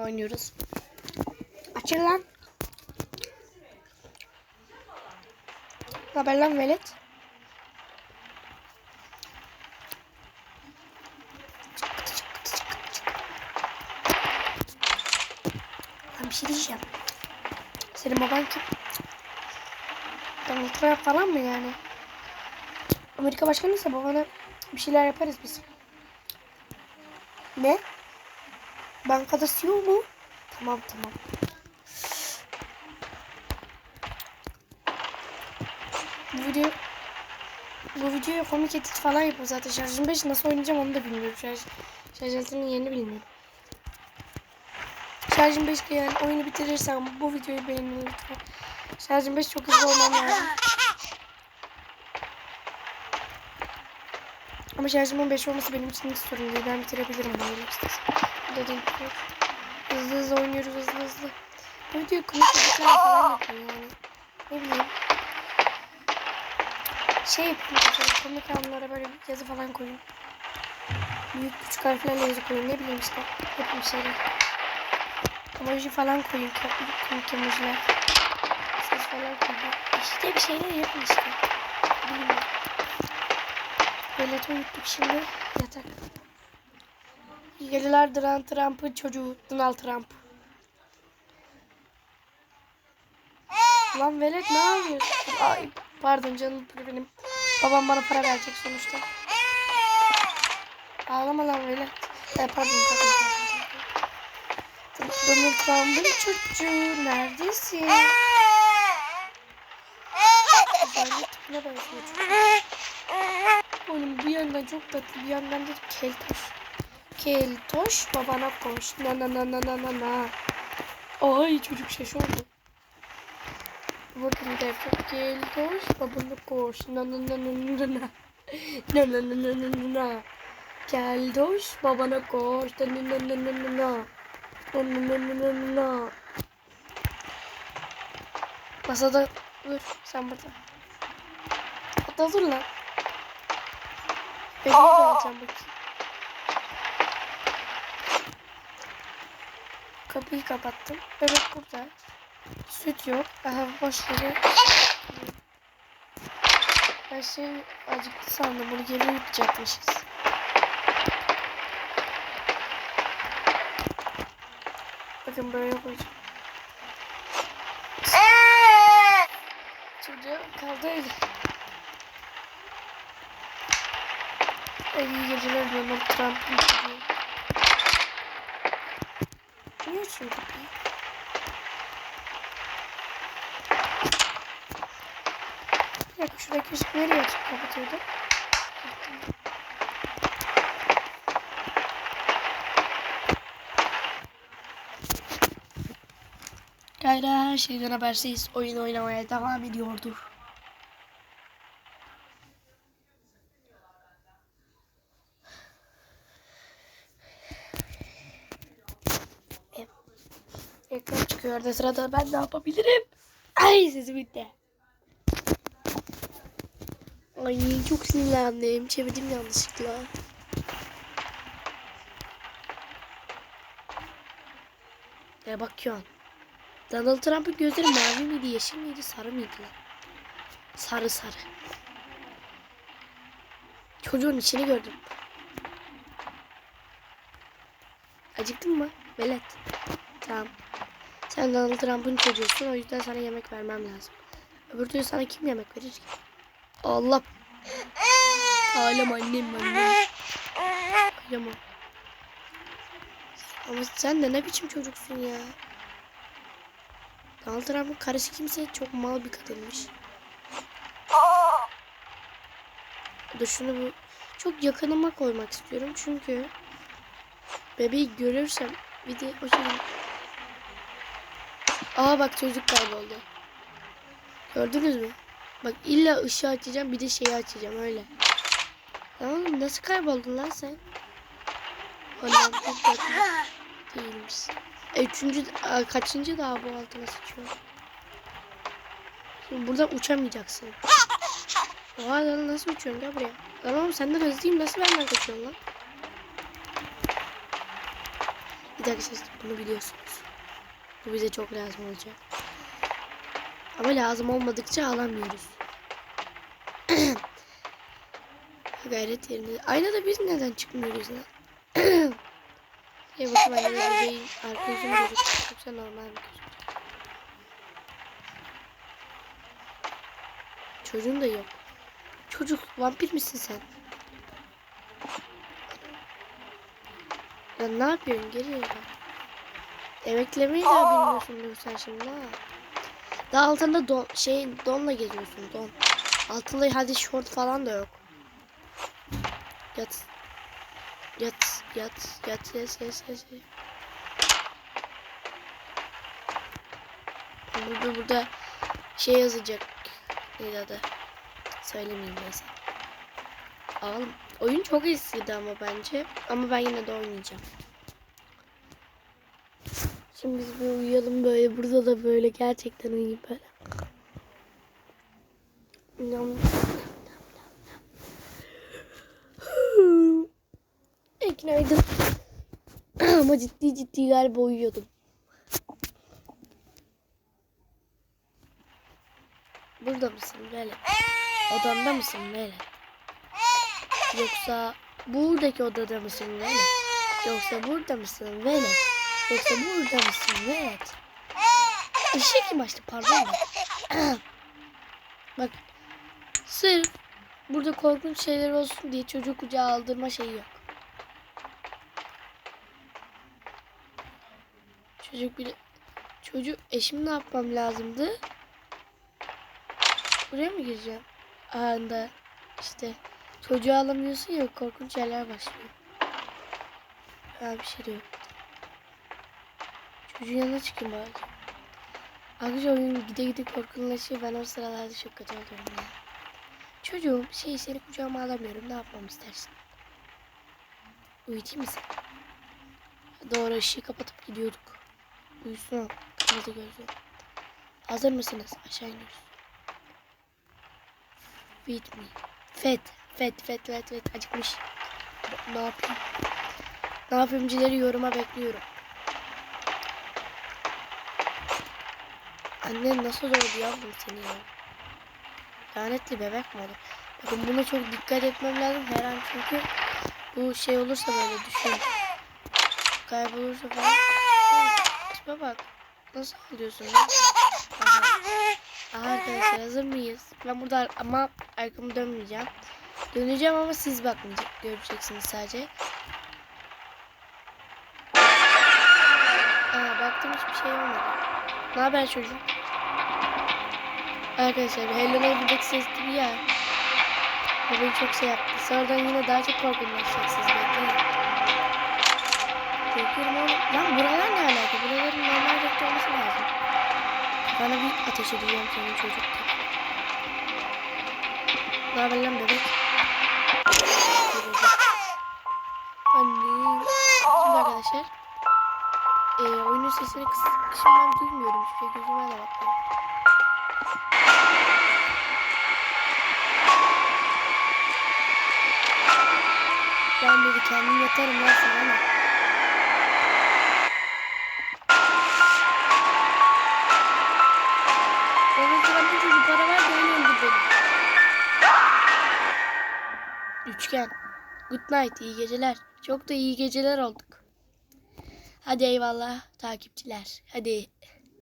oynuyoruz. Açın lan. Haber lan velet? Lan bir şey diyeceğim. Senin baban kim? Donald Trump falan mı yani? Amerika başkanıysa babana bir şeyler yaparız biz. Ne? Bankada CEO mu? Tamam tamam. Bu video bu videoya komik edit falan yapıyorum zaten. Şarjım 5 nasıl oynayacağım onu da bilmiyorum. Şarj, şarj aletinin yerini bilmiyorum. Şarjım 5 yani oyunu bitirirsem bu videoyu beğenin lütfen. Şarjım 5 çok hızlı olmam lazım. Ama şarjımın 5 olması benim için hiç sorun değil. Ben bitirebilirim böyle istersen. Değil. Hızlı hızlı oynuyoruz hızlı hızlı. Bu videoyu editler falan yapıyorum yani. Ne bileyim. Şey mesela komik anlara böyle yazı falan koyayım. Büyük küçük harflerle yazı koyayım ne bileyim işte. Yapayım şeyler. Emoji falan koyayım. Komik, emojiler. Ses falan koyayım. İşte bir şeyler yapın işte. Bilmiyorum. Böyle uyuttuk şimdi yatak. İyi geceler Donald Trump'ın çocuğu Donald Trump. Lan velet ne yapıyorsun? Ay pardon canım benim. Babam bana para verecek sonuçta. Ağlama lan velet. E, pardon pardon pardon. Donald Trump'ın çocuğu neredesin? Güzellik tipine benziyor çocuk. Oğlum bir yandan çok tatlı bir yandan da keltoş. Keltoş babana koş. Na na na na na na na. Ay çocuk şaş oldu. Bakın bir de yapacak. Keltoş babana koş. Na na na na na na. Na na na na na na na. Keltoş babana koş. Na na na na na na na. Na na na na na na. Masada dur sen burada. Hatta dur lan. De alacağım bakayım. Kapıyı kapattım. Bebek burada. Süt yok. Aha boş yere. Ben şey acıktı sandım. Bunu geri uyutacakmışız. Bakın böyle koyacağım. Çocuğa kaldı öyle. Ay, iyi geceler Donald Trump'ın. Niye açıyor kapıyı? Bir dakika şuradaki ışık açıp kapatıyordu? Gayra her şeyden habersiz oyun oynamaya devam ediyordu. Ekran çıkıyor orada sırada ben ne yapabilirim? Ay sesi bitti. Ay çok sinirlendim. Çevirdim yanlışlıkla. Ya bakıyorsun. Donald Trump'ın gözleri mavi miydi, yeşil miydi, sarı mıydı lan? Sarı sarı. Çocuğun içini gördüm. Acıktın mı? Velet. Tamam. Sen Donald Trump'ın çocuğusun o yüzden sana yemek vermem lazım. Öbür türlü sana kim yemek verir ki? Allah. Alem annem annem. O. Ama sen de ne biçim çocuksun ya. Donald Trump'ın karısı kimse çok mal bir kadınmış. Dur şunu bu çok yakınıma koymak istiyorum çünkü bebeği görürsem bir de o şey Aa bak çocuk kayboldu. Gördünüz mü? Bak illa ışığı açacağım bir de şeyi açacağım öyle. Tamam? Nasıl kayboldun lan sen? Allah'ım çok tatlı değilmiş. E, üçüncü, a, kaçıncı daha bu altıma sıçıyor? Şimdi buradan uçamayacaksın. Oha lan nasıl uçuyorsun gel buraya. Lan oğlum senden hızlıyım nasıl benden kaçıyorsun lan? Bir dakika siz bunu biliyorsunuz. Bu bize çok lazım olacak. Ama lazım olmadıkça alamıyoruz. Gayret yerinde. Aynada biz neden çıkmıyoruz lan? Ya bakayım aynada bebeğin arka yüzü mü gözüküyor yoksa normal mi gözüküyor? Çocuğun da yok. Çocuk vampir misin sen? Ya ne yapıyorsun geri bak. Emeklemeyi daha bilmiyorsun sen şimdi ha. Daha altında don, şey donla geziyorsun don. Altında hadi şort falan da yok. Yat. Yat, yat, yat, yes, yes, yes. Burada, burada şey yazacak. Neydi adı? Söylemeyeyim neyse. Oğlum, oyun çok eskidi ama bence. Ama ben yine de oynayacağım. Şimdi biz bir uyuyalım böyle. Burada da böyle gerçekten uyuyayım böyle. Nam- günaydın. Ama ciddi ciddi galiba uyuyordum. Burada mısın böyle? Odanda mısın böyle? Yoksa buradaki odada mısın böyle? Yoksa burada mısın böyle? Yoksa burada mısın evet? Işık kim açtı pardon. Bak sırf burada korkunç şeyler olsun diye çocuk kucağa aldırma şeyi yok. Çocuk bile çocuk eşim ne yapmam lazımdı? Buraya mı gireceğim? Anda işte çocuğu alamıyorsun ya korkunç şeyler başlıyor. Ha bir şey yok. Yanına çıkayım bari. Arkadaşlar oyun gide gide korkunlaşıyor. Ben o sıralarda çok kötü oluyorum ya. Çocuğum şey seni kucağıma alamıyorum. Ne yapmam istersin? Uyutayım mı seni? Doğru ışığı kapatıp gidiyorduk. Uyusun o. Kırmızı gözlü. Hazır mısınız? Aşağı iniyoruz. Feed me. Fed. Fed, fed, fed, fed. Acıkmış. Ne yapayım? Ne yapayımcileri yoruma bekliyorum. Annen nasıl doğdu yavrum seni ya? Lanetli bebek mi olur? Bakın buna çok dikkat etmem lazım her an çünkü bu şey olursa böyle düşün. Kaybolursa falan. Tipe bak. Nasıl alıyorsun lan? Arkadaşlar hazır mıyız? Ben burada ama arkamı dönmeyeceğim. Döneceğim ama siz bakmayacak. Göreceksiniz sadece. Aa baktım hiçbir şey olmadı. Ne haber çocuğum? Arkadaşlar Hello Neighbor'daki ses gibi ya. Bu beni çok şey yaptı. Sonradan yine daha çok korkunlaşacaksınız. Bekleyin. Korkuyorum oğlum. Lan buralar ne alaka? Buraların normal renkte olması lazım. Bana bir ateş edeceğim senin çocuk. Ne haber lan bebek? Arkadaşlar. E, oyunun sesini kıs Şimdi ben duymuyorum. Şey gözüme de bakmıyor. Ben dedi kendim yatarım lan sana ne? Evet ben bir çocuk para ver de öyle öldür beni. Üçgen. Good night. iyi geceler. Çok da iyi geceler olduk. Hadi eyvallah takipçiler. Hadi